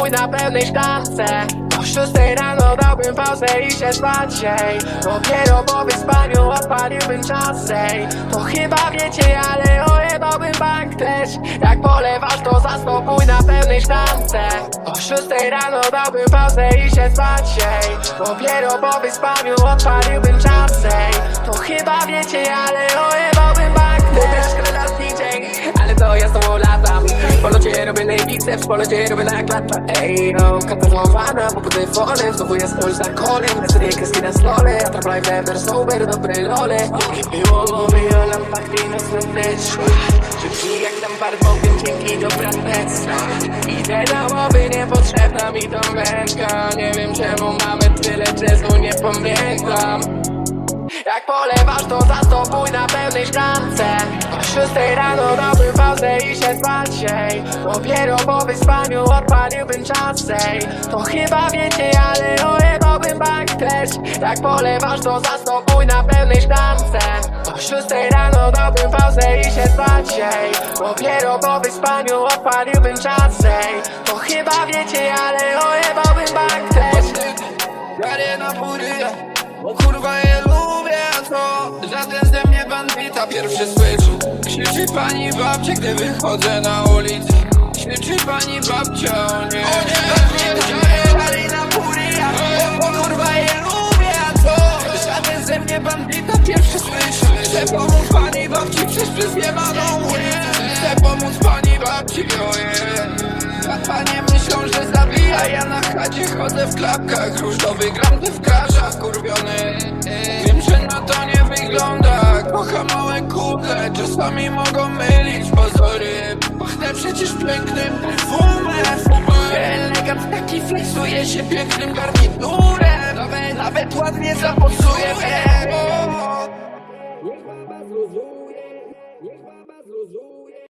pój na pełnej szklance O szóstej rano dałbym pauzę i się spać ej. Dopiero po wyspaniu odpaliłbym czas ej. To chyba wiecie, ale ojebałbym bank też Jak polewasz to zastopuj na pełnej szklance O szóstej rano dałbym pauzę i się spać ej. Dopiero po wyspaniu odpaliłbym czas ej. To chyba wiecie, ale W polocie robię na biceps, w polocie robię na klata Ej, no, kapelowana, bo po telefonem Znowu jest ktoś za kolem, lecę kreski na stole A trap life never sober, dobre lole. Nie było mowy o lampach, klinos na też Szybki jak tam bardzo, więc dzięki dobra testa Idę na łowy, niepotrzebna mi to wędka Nie wiem czemu mamy tyle czasu, nie pamiętam. Jak polewasz to zastopuj na pełnej szklance. O szóstej rano dałbym pauzę i się spać ej. Dopiero po wyspaniu odpaliłbym czas ej. To chyba wiecie, ale ojebałbym bank też Jak polewasz to zastopuj na pełnej szklance O szóstej rano dałbym pauzę i się spać ej. Dopiero po wyspaniu odpaliłbym czas ej. To chyba wiecie, ale ojebałbym bank też Jadę na fury, bo kurwa mnie bandita, pierwszy switch Krzyczy pani babcia, gdy wychodzę na ulicę. Krzyczy pani babcia, o nie O nie, jadę na fury, bo, kurwa je lubię, a co? Żaden ze mnie bandita, pierwszy switch Chcę pomóc pani babci, przecież przez jebaną ulicę Chcę pomóc pani babci, oje Panie myślą, że zabija Ja na chacie chodzę w klapkach. Różowy gram ty w kraszach Czasami mogą mylić pozory Pachnę przecież pięknym perfumem Elegant taki flexuje się pięknym garniturem. Nawet, nawet ładnie zapocuje Niech baba zluzuje Niech baba zluzuje